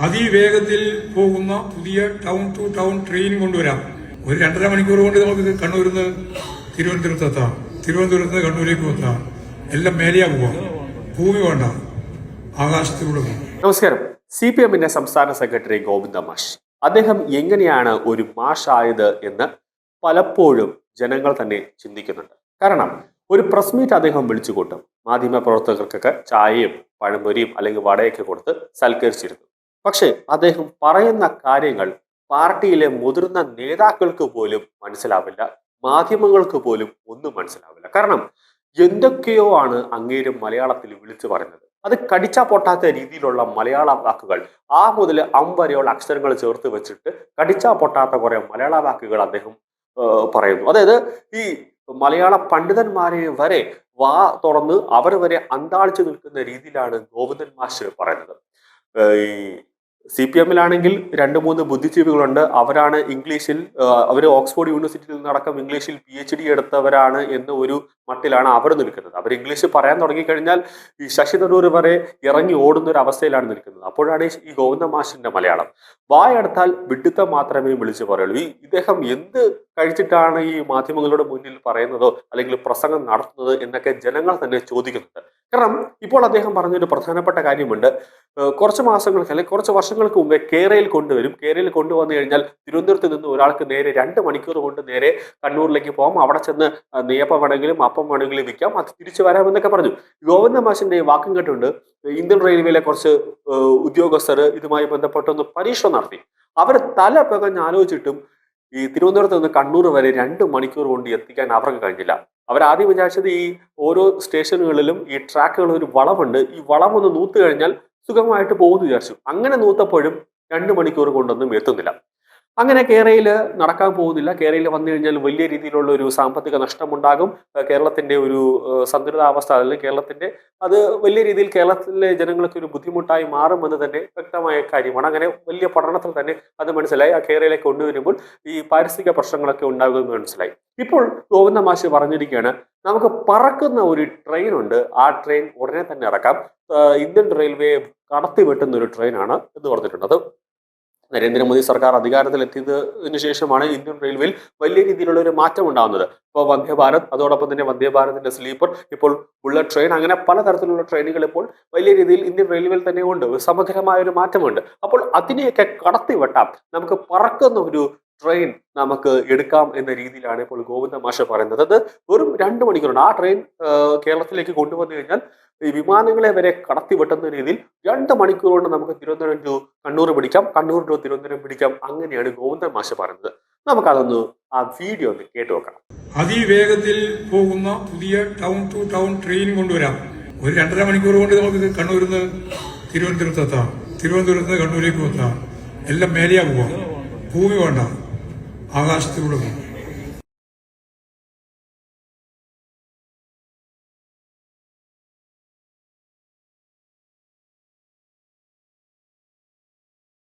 അതിവേഗത്തിൽ പോകുന്ന പുതിയ ടൗൺ ടു ടൗൺ ട്രെയിൻ കൊണ്ടുവരാം. ഒരു രണ്ടര മണിക്കൂർ കൊണ്ട് നമുക്ക് കണ്ണൂരിൽ നിന്ന് തിരുവനന്തപുരത്ത് എത്താം തിരുവനന്തപുരത്ത് നിന്ന് കണ്ണൂരേക്ക് എത്താം എല്ലാം മേലെയാ പോവാം. ഭൂമി വേണ്ട. ആകാശത്തിലൂടെ നമസ്കാരം. സി പി എമ്മിന്റെ സംസ്ഥാന സെക്രട്ടറി ഗോവിന്ദ മാഷ്. അദ്ദേഹം എങ്ങനെയാണ് ഒരു മാഷായത് എന്ന് പലപ്പോഴും ജനങ്ങൾ തന്നെ ചിന്തിക്കുന്നുണ്ട്. കാരണം ഒരു പ്രസ് മീറ്റ് അദ്ദേഹം വിളിച്ചു കൂട്ടും മാധ്യമ പ്രവർത്തകർക്കൊക്കെ ചായയും പഴംപൊരിയും അല്ലെങ്കിൽ വടയൊക്കെ കൊടുത്ത് സൽക്കരിച്ചിരുന്നു. പക്ഷേ അദ്ദേഹം പറയുന്ന കാര്യങ്ങൾ പാർട്ടിയിലെ മുതിർന്ന നേതാക്കൾക്ക് പോലും മനസ്സിലാവില്ല. മാധ്യമങ്ങൾക്ക് പോലും ഒന്നും മനസ്സിലാവില്ല. കാരണം എന്തൊക്കെയോ ആണ് അങ്ങേരും മലയാളത്തിൽ വിളിച്ചു പറയുന്നത്. അത് കടിച്ചാ പൊട്ടാത്ത രീതിയിലുള്ള മലയാള വാക്കുകൾ. ആ മുതൽ അം വരെയുള്ള അക്ഷരങ്ങൾ ചേർത്ത് വെച്ചിട്ട് കടിച്ചാ പൊട്ടാത്ത കുറെ മലയാള വാക്കുകൾ അദ്ദേഹം പറയുന്നു. അതായത് ഈ മലയാള പണ്ഡിതന്മാരെ വരെ വാ തുറന്ന് അവർ വരെ അന്താളിച്ചു നിൽക്കുന്ന രീതിയിലാണ് ഗോവിന്ദൻ മാഷ് പറയുന്നത്. ഈ സി പി എമ്മിലാണെങ്കിൽ രണ്ട് മൂന്ന് ബുദ്ധിജീവികളുണ്ട്. അവരാണ് ഇംഗ്ലീഷിൽ അവർ ഓക്സ്ഫോർഡ് യൂണിവേഴ്സിറ്റിയിൽ നിന്നടക്കം ഇംഗ്ലീഷിൽ പി എച്ച് ഡി എടുത്തവരാണ് എന്ന ഒരു മട്ടിലാണ് അവർ നിൽക്കുന്നത്. അവർ ഇംഗ്ലീഷ് പറയാൻ തുടങ്ങിക്കഴിഞ്ഞാൽ ഈ ശശി തരൂർ വരെ ഇറങ്ങി ഓടുന്ന ഒരു അവസ്ഥയിലാണ് നിൽക്കുന്നത്. അപ്പോഴാണ് ഈ- ഗോവിന്ദ മാഷിന്റെ മലയാളം. വായടത്താൽ വിഡിത്തം മാത്രമേ വിളിച്ചു പറയുള്ളൂ. ഈ ഇദ്ദേഹം എന്ത് കഴിച്ചിട്ടാണ് ഈ മാധ്യമങ്ങളുടെ മുന്നിൽ പറയുന്നതോ അല്ലെങ്കിൽ പ്രസംഗം നടത്തുന്നത് എന്നൊക്കെ ജനങ്ങൾ തന്നെ ചോദിക്കുന്നുണ്ട്. കാരണം ഇപ്പോൾ അദ്ദേഹം പറഞ്ഞൊരു പ്രധാനപ്പെട്ട കാര്യമുണ്ട്. കുറച്ച് മാസങ്ങൾക്ക് അല്ലെങ്കിൽ കുറച്ച് വർഷങ്ങൾക്ക് മുമ്പേ കേരയിൽ കൊണ്ടുവരും. കേരയിൽ കൊണ്ടുവന്നു കഴിഞ്ഞാൽ തിരുവനന്തപുരത്ത് നിന്ന് ഒരാൾക്ക് നേരെ രണ്ട് മണിക്കൂർ കൊണ്ട് നേരെ കണ്ണൂരിലേക്ക് പോകാം. അവിടെ ചെന്ന് നെയ്യപ്പം വേണമെങ്കിലും അപ്പം വേണമെങ്കിലും വിൽക്കാം. അത് തിരിച്ചു വരാമെന്നൊക്കെ പറഞ്ഞു. ഗോവിന്ദ മാഷിന്റെ വാക്കും കേട്ടുണ്ട് ഇന്ത്യൻ റെയിൽവേയിലെ കുറച്ച് ഉദ്യോഗസ്ഥർ ഇതുമായി ബന്ധപ്പെട്ടൊന്ന് പരീക്ഷണം നടത്തി. അവർ തല പകഞ്ഞ് ആലോചിച്ചിട്ടും ഈ തിരുവനന്തപുരത്ത് നിന്ന് കണ്ണൂർ വരെ രണ്ട് മണിക്കൂർ കൊണ്ട് എത്തിക്കാൻ അവർക്ക് കഴിഞ്ഞില്ല. അവരാദ്യം വിചാരിച്ചത് ഈ ഓരോ സ്റ്റേഷനുകളിലും ഈ ട്രാക്കുകളിൽ ഒരു വളവുണ്ട്. ഈ വളം ഒന്ന് നൂത്ത് കഴിഞ്ഞാൽ സുഖമായിട്ട് പോകുമെന്ന് വിചാരിച്ചു. അങ്ങനെ നൂത്തപ്പോഴും രണ്ട് മണിക്കൂർ കൊണ്ടൊന്നും എത്തുന്നില്ല. അങ്ങനെ കേരളയിൽ നടക്കാൻ പോകുന്നില്ല. കേരളയിൽ വന്നു കഴിഞ്ഞാൽ വലിയ രീതിയിലുള്ള ഒരു സാമ്പത്തിക നഷ്ടമുണ്ടാകും. കേരളത്തിന്റെ ഒരു സന്തുലിതാവസ്ഥ അല്ലെങ്കിൽ കേരളത്തിന്റെ അത് വലിയ രീതിയിൽ കേരളത്തിലെ ജനങ്ങൾക്ക് ഒരു ബുദ്ധിമുട്ടായി മാറുമെന്ന് തന്നെ വ്യക്തമായ കാര്യമാണ്. അങ്ങനെ വലിയ പഠനത്തിൽ തന്നെ അത് മനസ്സിലായി. ആ കേരളയിലേക്ക് കൊണ്ടുവരുമ്പോൾ ഈ പാരിസ്ഥിതിക പ്രശ്നങ്ങളൊക്കെ ഉണ്ടാകുമെന്ന് മനസ്സിലായി. ഇപ്പോൾ ഗോവിന്ദ മാഷി പറഞ്ഞിരിക്കുകയാണ് നമുക്ക് പറക്കുന്ന ഒരു ട്രെയിൻ ഉണ്ട് ആ ട്രെയിൻ ഉടനെ തന്നെ ഇറക്കാം. ഇന്ത്യൻ റെയിൽവേ കടത്തി വെട്ടുന്ന ഒരു ട്രെയിനാണ് എന്ന് പറഞ്ഞിട്ടുണ്ട് അത് നരേന്ദ്രമോദി സർക്കാർ അധികാരത്തിലെത്തിയതിനു ശേഷമാണ് ഇന്ത്യൻ റെയിൽവേയിൽ വലിയ രീതിയിലുള്ള ഒരു മാറ്റം ഉണ്ടാകുന്നത്. ഇപ്പോൾ വന്ദേ ഭാരത് അതോടൊപ്പം തന്നെ വന്ദേ ഭാരതിന്റെ സ്ലീപ്പർ ഇപ്പോൾ ബുള്ളറ്റ് ട്രെയിൻ അങ്ങനെ പലതരത്തിലുള്ള ട്രെയിനുകൾ ഇപ്പോൾ വലിയ രീതിയിൽ ഇന്ത്യൻ റെയിൽവേയിൽ തന്നെ ഉണ്ട്. സമഗ്രമായ ഒരു മാറ്റമുണ്ട്. അപ്പോൾ അതിനെയൊക്കെ കടത്തിവെട്ടാം. നമുക്ക് പറക്കുന്ന ഒരു ട്രെയിൻ നമുക്ക് എടുക്കാം എന്ന രീതിയിലാണ് ഇപ്പോൾ ഗോവിന്ദ മാഷ പറയുന്നത്. അത് വെറും രണ്ട് മണിക്കൂറുണ്ട് ആ ട്രെയിൻ കേരളത്തിലേക്ക് കൊണ്ടുവന്നു കഴിഞ്ഞാൽ ഈ വിമാനങ്ങളെ വരെ കടത്തി വെട്ടുന്ന രീതിയിൽ രണ്ട് മണിക്കൂർ കൊണ്ട് നമുക്ക് തിരുവനന്തപുരം ടു കണ്ണൂർ പിടിക്കാം. കണ്ണൂർ ടു തിരുവനന്തപുരം പിടിക്കാം. അങ്ങനെയാണ് ഗോവിന്ദ മാഷ പറയുന്നത്. നമുക്കതൊന്ന് ആ വീഡിയോ ഒന്ന് കേട്ടു നോക്കാം. അതിവേഗത്തിൽ പോകുന്ന പുതിയ ടൗൺ ടു ടൗൺ ട്രെയിൻ കൊണ്ടുവരാം. ഒരു രണ്ടര മണിക്കൂർ കൊണ്ട് നമുക്ക് കണ്ണൂരിൽ നിന്ന് തിരുവനന്തപുരത്ത് എത്താം തിരുവനന്തപുരത്ത് നിന്ന് കണ്ണൂരേക്ക് എത്താം. എല്ലാം മേലെയാ പോവാം. ഭൂമി വേണ്ട. ആകാശത്തിലൂടെ പോകും